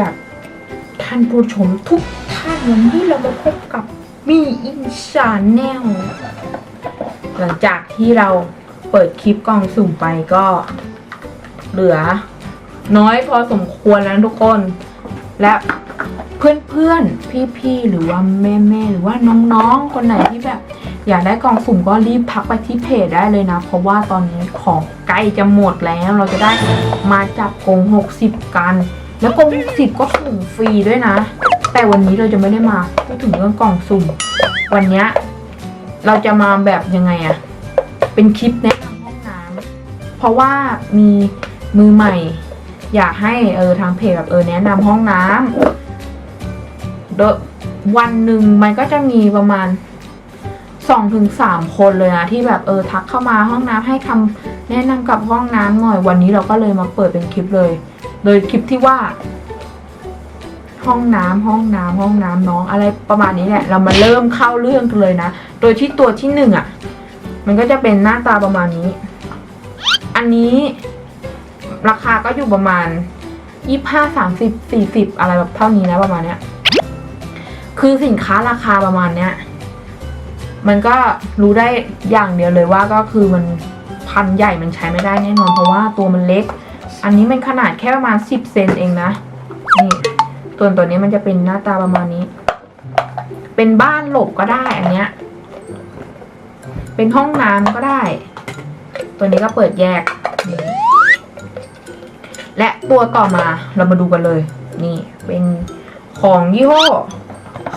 วัสดีสวีดัตท่านผู้ชมทุกท่านวันนี้เรามาพบกับมีอินชาแนลหลังจากที่เราเปิดคลิปกล่องสุ่มไปก็เหลือ น้อยพอสมควรแล้วทุกคน และเพื่อนๆ พี่ๆ หรือว่าแม่ๆ หรือว่าน้องๆ คนไหนที่แบบ อยากได้กล่องสุ่มก็รีบทักไปที่เพจได้เลยนะ เพราะว่าตอนนี้ของใกล้จะหมดแล้วเราจะได้มาจับกง60 กัน แล้วกล้อง60ก็ส่งฟรีด้วยนะ แต่วันนี้เราจะไม่ได้มาพูดถึงเรื่องกล่องสุ่ม วันนี้เราจะมาแบบยังไงอะเป็นคลิปแนะนำห้องน้ำเพราะว่ามีมือใหม่ อยากให้เออทางเพจแบบเออแนะนำห้องน้ำโดยวันหนึ่งมันก็จะมีประมาณสองถึงสามคนเลยนะที่แบบเออทักเข้ามาห้องน้ำให้คำแนะนำกับห้องน้ำหน่อยวันนี้เราก็เลยมาเปิดเป็นคลิปเลย โดยคลิปที่ว่า ห้องน้ำห้องน้ำห้องน้ำน้องอะไรประมาณนี้แหละเรามาเริ่มเข้าเรื่องกันเลยนะ โดยที่ตัวที่หนึ่งอะ มันก็จะเป็นหน้าตาประมาณนี้ อันนี้ราคาก็อยู่ประมาณยี่ห้าสามสิบสี่สิบอะไรแบบเท่านี้นะประมาณเนี้ย คือสินค้าราคาประมาณเนี้ย มันก็รู้ได้อย่างเดียวเลยว่าก็คือมันพันใหญ่มันใช้ไม่ได้แน่นอนเพราะว่าตัวมันเล็ก อันนี้มันขนาดแค่ประมาณสิบเซนเองนะ นี่ส่วนตัวนี้มันจะเป็นหน้าตาประมาณนี้ เป็นบ้านหลบก็ได้อันเนี้ย เป็นห้องน้ำก็ได้ ตัวนี้ก็เปิดแยก และตัวต่อมาเรามาดูกันเลย นี่เป็นของยี่ห้อ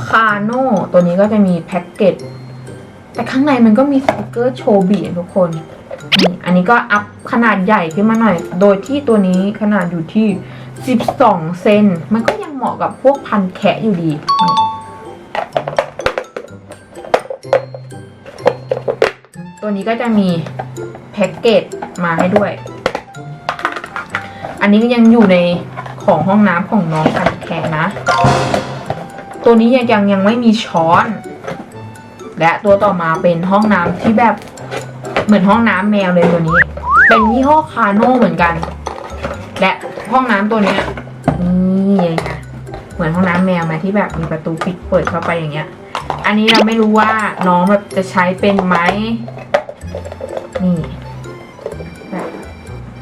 คาโน่ตัวนี้ก็จะมีแพ็กเกจแต่ข้างในมันก็มีสติกเกอร์โชบีทุกคน อันนี้ก็อัพขนาดใหญ่ขึ้นมาหน่อย โดยที่ตัวนี้ขนาดอยู่ที่ 12 เซน มันก็ยังเหมาะกับพวกพันแคะอยู่ดี ตัวนี้ก็จะมีแพ็กเกจมาให้ด้วย อันนี้ก็ยังอยู่ในของห้องน้ำของน้องพันแคะนะ ตัวนี้ยังยังยังไม่มีช้อน และตัวต่อมาเป็นห้องน้ำที่แบบ มือนห้องน้ำแมวเลยตัวนี้ เป็นยี่ห้อคาโน่เหมือนกัน และห้องน้ำตัวเนี้ยนี่ไงเหมือนห้องน้ำแมวไหมที่แบบมีประตูปิดเปิดเข้าไปอย่างเงี้ย อันนี้เราไม่รู้ว่าน้องแบบจะใช้เป็นไหมนี่แบบ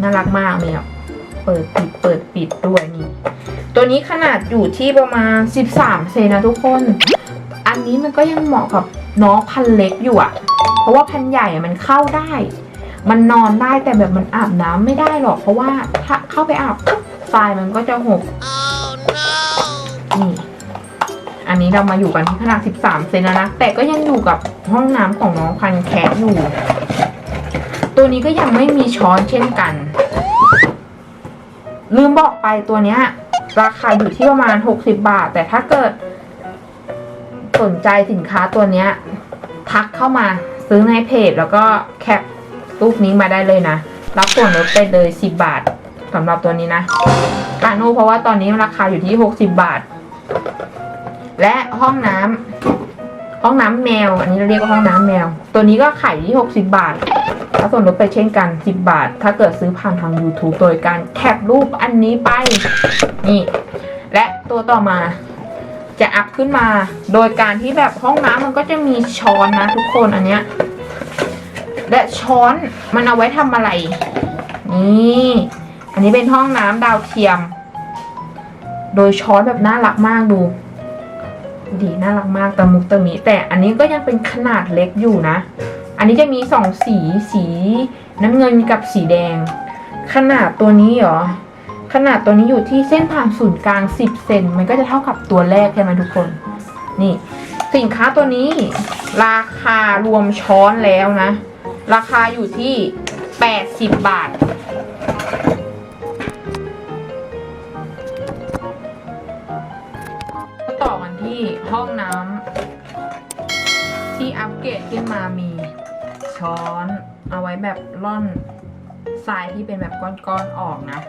น่ารักมากเลยอะเปิดปิดเปิดปิดด้วยนี่ ตัวนี้ขนาดอยู่ที่ประมาณ 13 เซนนะทุกคน อันนี้มันก็ยังเหมาะกับน้องพันเล็กอยู่อะ เพราะว่าพันใหญ่อะมันเข้าได้ มันนอนได้แต่แบบมันอาบน้ำไม่ได้หรอก เพราะว่าถ้าเข้าไปอาบปุ๊บทรายมันก็จะหกนี่อันนี้เรามาอยู่กันที่ขนาด 13 เซนแล้วนะ แต่ก็ยังอยู่กับห้องน้ำของน้องพันแคทอยู่ ตัวนี้ก็ยังไม่มีช้อนเช่นกัน ลืมบอกไปตัวเนี้ย ราคาอยู่ที่ประมาณ 60 บาท แต่ถ้าเกิด สนใจสินค้าตัวเนี้ย ทักเข้ามา ซื้อในเพจแล้วก็แคปรูปนี้มาได้เลยนะ รับส่วนลดไปเลย 10 บาทสำหรับตัวนี้นะกาโนเพราะว่าตอนนี้ราคาอยู่ที่ 60 บาท และห้องน้ำห้องน้ำแมว อันนี้เราเรียกว่าห้องน้ำแมว ตัวนี้ก็ขายที่ 60 บาทรับส่วนลดไปเช่นกัน 10 บาท ถ้าเกิดซื้อผ่านทาง YouTube โดยการแคปรูปอันนี้ไป นี่ และตัวต่อมา จะอัพขึ้นมา โดยการที่แบบห้องน้ำมันก็จะมีช้อนนะทุกคนอันเนี้ยและช้อนมันเอาไว้ทำอะไร นี่ อันนี้เป็นห้องน้ำดาวเทียม โดยช้อนแบบน่ารักมากดู ดีน่ารักมากตะมุกตะมิแต่อันนี้ก็ยังเป็นขนาดเล็กอยู่นะ อันนี้จะมีสองสีสีน้ำเงินกับสีแดง ขนาดตัวนี้เหรอ ขนาดตัวนี้อยู่ที่เส้นผ่านศูนย์กลาง 10 เซนมันก็จะเท่ากับตัวแรกใช่ไหมทุกคน นี่ สินค้าตัวนี้ราคารวมช้อนแล้วนะ ราคาอยู่ที่ 80 บาท ต่อกันที่ห้องน้ำที่อัปเกรดขึ้นมามีช้อน เอาไว้แบบร่อนทรายที่เป็นแบบก้อนๆออกนะ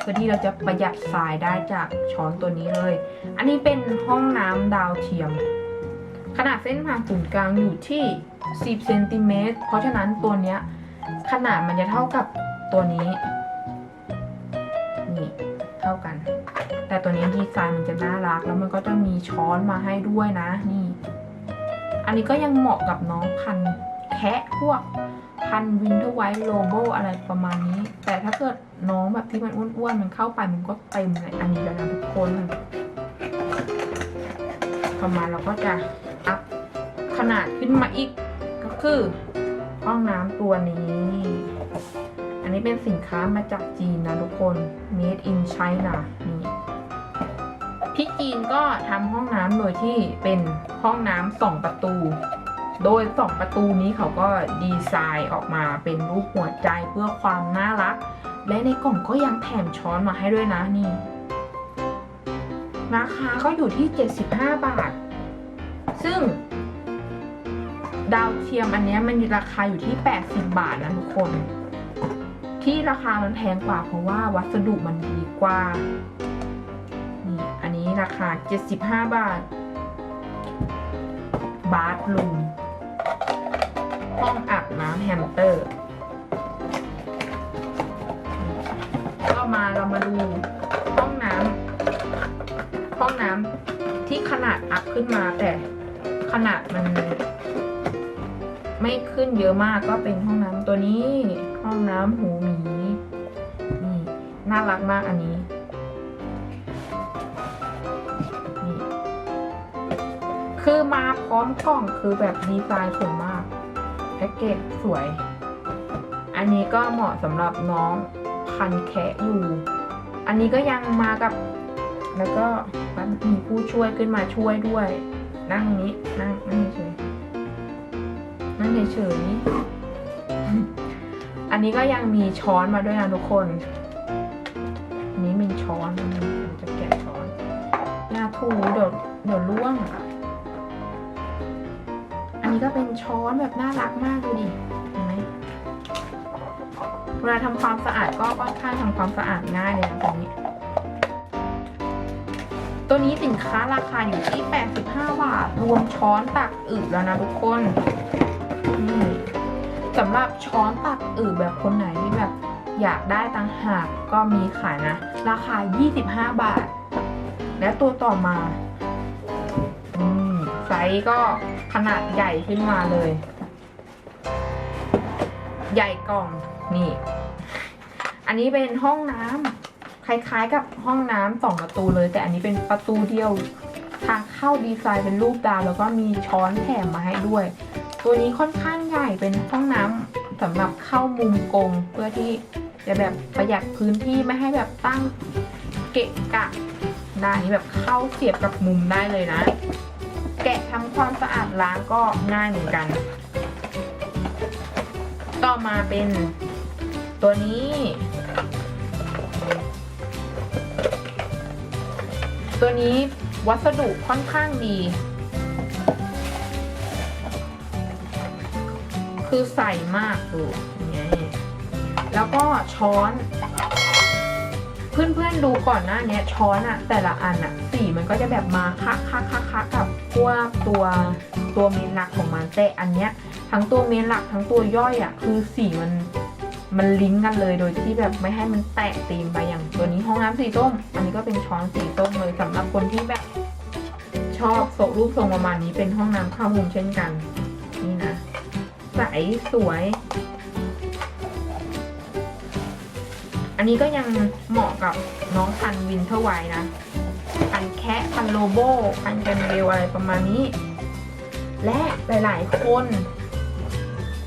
เพื่อที่เราจะประหยัดทรายได้จากช้อนตัวนี้เลย อันนี้เป็นห้องน้ำดาวเทียม ขนาดเส้นผ่านศูนย์กลางอยู่ที่ 10เซนติเมตรเพราะฉะนั้นตัวเนี้ยขนาดมันจะเท่ากับตัวนี้ นี่เท่ากัน แต่ตัวนี้ดีไซน์มันจะน่ารัก แล้วมันก็จะมีช้อนมาให้ด้วยนะ นี่ อันนี้ก็ยังเหมาะกับน้องพันแคะพวก พันวินเทอร์ไวท์โลโบอะไรประมาณนี้ แต่ถ้าเกิดน้องแบบที่มันอ้วนๆ มันเข้าไปมันก็เต็มเลยอันนี้แล้วนะทุกคน ประมาณเราก็จะอัพขนาดขึ้นมาอีกก็คือห้องน้ำตัวนี้ อันนี้เป็นสินค้ามาจากจีนนะทุกคน made in China นี่ที่จีนก็ทำห้องน้ำโดยที่เป็นห้องน้ำสองประตู โดยสองประตูนี้เขาก็ดีไซน์ออกมาเป็นรูปหัวใจเพื่อความน่ารัก และในกล่องก็ยังแถมช้อนมาให้ด้วยนะนี่ ราคาก็อยู่ที่ 75 บาท ซึ่ง ดาวเทียมอันนี้มันราคาอยู่ที่ 80 บาทนะทุกคน ที่ราคามันแพงกว่าเพราะว่าวัสดุมันดีกว่า นี่ อันนี้ราคา 75 บาทบาร์ลูม ห้องอาบน้ำแฮมสเตอร์ ก็มาเรามาดูห้องน้ำห้องน้ำที่ขนาดอัพขึ้นมาแต่ขนาดมัน ไม่ขึ้นเยอะมากก็เป็นห้องน้ำตัวนี้ ห้องน้ำหูหมีนี่น่ารักมากอันนี้นี่คือมาพร้อมกล่องคือแบบดีไซน์สวยมาก แพ็กเกจสวย อันนี้ก็เหมาะสำหรับน้องพันแคะอยู่ อันนี้ก็ยังมากับ แล้วก็มันมีผู้ช่วยขึ้นมาช่วยด้วย นั่งนี้นั่งนั่งเฉยนั่งเฉยอันนี้ก็ยังมีช้อนมาด้วยนะทุกคนอันนี้มีช้อนจะแกะช้อนยาถูเดี๋ยวเดี๋ยวล่วงอัน นี้ก็เป็นช้อนแบบน่ารักมากดูดิเห็นไหมเวลาทำความสะอาดก็ค่อนข้างทำความสะอาดง่ายเลยนะตัวนี้ ตัวนี้สินค้าราคาอยู่ที่ 85 บาท รวมช้อนตักอึแล้วนะทุกคนนี่สำหรับช้อนตักอึแบบคนไหนที่แบบอยากได้ต่างหากก็มีขายนะ ราคา 25 บาท และตัวต่อมาอมไซส์ก็ ขนาดใหญ่ขึ้นมาเลย ใหญ่กล่องนี่ อันนี้เป็นห้องน้ำคล้ายๆกับห้องน้ำสองประตูเลย แต่อันนี้เป็นประตูเดียว ทางเข้าดีไซน์เป็นรูปดาว แล้วก็มีช้อนแถมมาให้ด้วย ตัวนี้ค่อนข้างใหญ่เป็นห้องน้ำสำหรับเข้ามุมกลงเพื่อที่จะแบบประหยัดพื้นที่ไม่ให้แบบตั้งเกะกะได้นี่แบบเข้าเสียบกับมุมได้เลยนะ แกะทำความสะอาดล้างก็ง่ายเหมือนกัน ต่อมาเป็นตัวนี้ ตัวนี้วัสดุค่อนข้างดี คือใส่มากดูอย่างเงี้ยแล้วก็ช้อน เพื่อนๆดูก่อนหน้าเนี้ยช้อนอะแต่ละอันอะสีมันก็จะแบบมาคะคะคะคะกับพวกตัวตัวเมนหลักของมันแต่อันเนี้ยทั้งตัวเมนหลักทั้งตัวย่อยอะคือสีมันมันลิงก์กันเลยโดยที่แบบไม่ให้มันแตกตีมไปอย่างตัวนี้ห้องน้ำสีส้มอันนี้ก็เป็นช้อนสีส้มเลยสำหรับคนที่แบบ ชอบโซรูปทรงประมาณนี้เป็นห้องน้ำข้ามุมเช่นกัน นี่นะใสสวย อันนี้ก็ยังเหมาะกับน้องพันวินเทอร์ไวนะพันแคะพันโลโบพันกันเบลอะไรประมาณนี้ และหลาย ๆ คน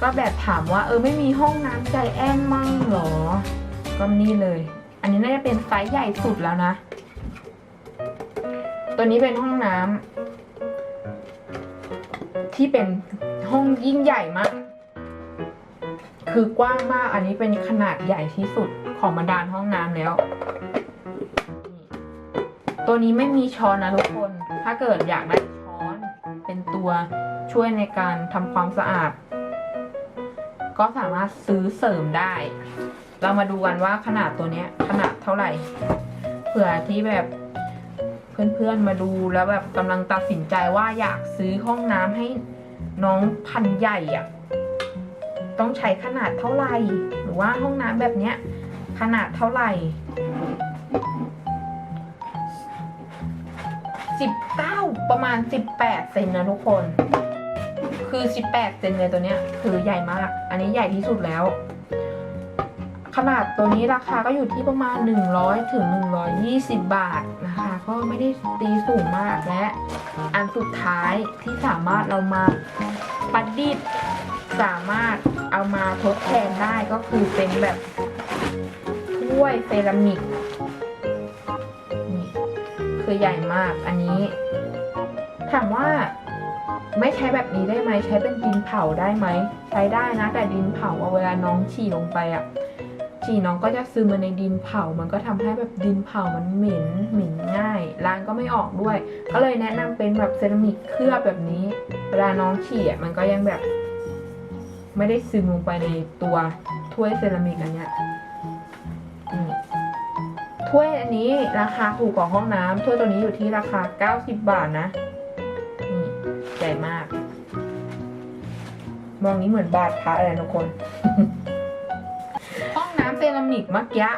ก็แบบถามว่าเออไม่มีห้องน้ำใจแอนมั่งหรอ ก็นี่เลย อันนี้น่าจะเป็นไซส์ใหญ่สุดแล้วนะ ตัวนี้เป็นห้องน้ำที่เป็นห้องยิ่งใหญ่มาก คือกว้างมากอันนี้เป็นขนาดใหญ่ที่สุดของบรรดาห้องน้ำแล้ว ตัวนี้ไม่มีช้อนนะทุกคน ถ้าเกิดอยากได้ช้อนเป็นตัวช่วยในการทำความสะอาด ก็สามารถซื้อเสริมได้ เรามาดูกันว่าขนาดตัวนี้ขนาดเท่าไหร่เผื่อที่แบบเพื่อนๆมาดูแล้วแบบกำลังตัดสินใจว่าอยากซื้อห้องน้ำให้น้องพันใหญ่อะ ต้องใช้ขนาดเท่าไหร่ หรือว่าห้องน้ำแบบเนี้ยขนาดเท่าไหร่สิบเก้าประมาณสิบแปดเซนนะทุกคน คือสิบแปดเซนเลยตัวเนี้ย คือใหญ่มาก อันนี้ใหญ่ที่สุดแล้ว ขนาดตัวนี้ราคาก็อยู่ที่ประมาณหนึ่งร้อยถึงหนึ่งร้อยยี่สิบบาทนะคะ ก็ไม่ได้ตีสูงมากและ อันสุดท้ายที่สามารถเรามาปัดดิบสามารถ เอามาทดแทนได้ก็คือเป็นแบบถ้วยเซรามิกนี่คือใหญ่มากอันนี้ ถามว่าไม่ใช้แบบนี้ได้ไหมใช้เป็นดินเผาได้ไหมใช้ได้นะ แต่ดินเผาอะเวลาน้องฉี่ลงไปอะฉี่น้องก็จะซึมมาในดินเผา มันก็ทำให้แบบดินเผามันเหม็นเหม็นง่ายล้างก็ไม่ออกด้วย ก็เลยแนะนำเป็นแบบเซรามิกเคลือบแบบนี้ เวลาน้องฉี่อะมันก็ยังแบบ ไม่ได้ซึมลงไปในตัวถ้วยเซรามิกอันเนี้ยถ้วยอันนี้ราคาถูกกว่าห้องน้ำถ้วยตัวนี้อยู่ที่ราคา 90 บาทนะนี่ใหญ่มาก มองนี้เหมือนบาทพระเลยทุกคน ห้องน้ำเซรามิกเมื่อกี้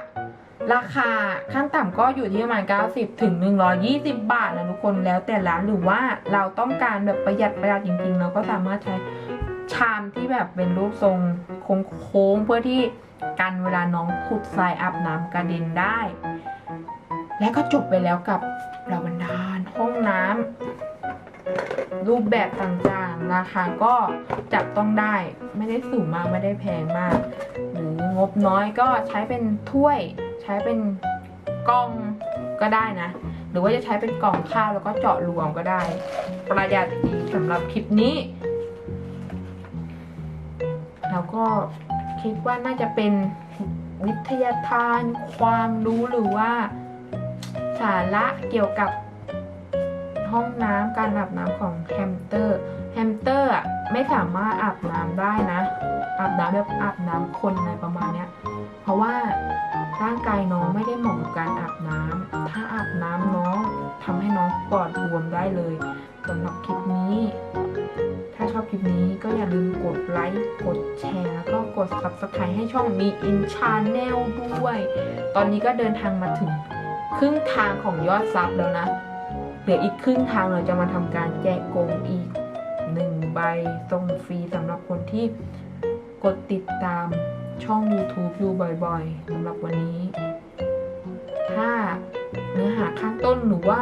ราคาขั้นต่ำก็อยู่ที่ประมาณ 90 ถึง 120 บาทนะทุกคนแล้วแต่ร้านหรือว่าเราต้องการแบบประหยัดประหยัดจริงๆ เราก็สามารถใช้ ชามที่แบบเป็นรูปทรงโค้งเพื่อที่กันเวลาน้องขุดทรายอาบน้ำกระเด็นได้ และก็จบไปแล้วกับเราบรรดาลห้องน้ำรูปแบบต่างๆราคาก็จับต้องได้ไม่ได้สูงมากไม่ได้แพงมาก หรืองบน้อยก็ใช้เป็นถ้วยใช้เป็นกล่องก็ได้นะ หรือว่าจะใช้เป็นกล่องข้าวแล้วก็เจาะรวมก็ได้ ประหยัดดีสำหรับคลิปนี้ แล้วก็คิดว่าน่าจะเป็นวิทยาทาน ความรู้หรือว่า สาระเกี่ยวกับห้องน้ำการอาบน้ำของแฮมสเตอร์แฮมสเตอร์ไม่สามารถอาบน้ำได้นะ อาบน้ำแบบอาบน้ำคนอะไรประมาณเนี้ย เพราะว่า ร่างกายน้องไม่ได้เหมาะกับการอาบน้ำถ้าอาบน้ำน้องทำให้น้องปอดบวมได้เลยสำหรับคลิปนี้ ถ้าชอบคลิปนี้ก็อย่าลืมกดไลค์ กดแชร์ แล้วก็กด subscribe ให้ช่องมีอินชาแนลด้วย ตอนนี้ก็เดินทางมาถึงครึ่งทางของยอดซับแล้วนะเหลืออีกครึ่งทางเราจะมาทำการแจกกงอีกหนึ่งใบส่งฟรีสำหรับคนที่กดติดตาม ช่อง YouTube อยู่บ่อยๆสำหรับวันนี้ ถ้าเนื้อหาข้างต้นหรือว่า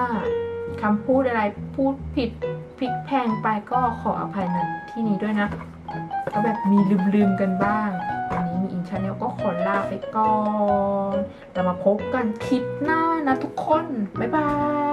คำพูดอะไรพูดผิดพลิกแพงไปก็ขออภัยในที่นี้ด้วยนะก็แบบมีลืมๆกันบ้างวันนี้มีอินชาแนลก็ขอลาไปก่อนเรามาพบกันคลิปหน้านะทุกคน บ๊ายบาย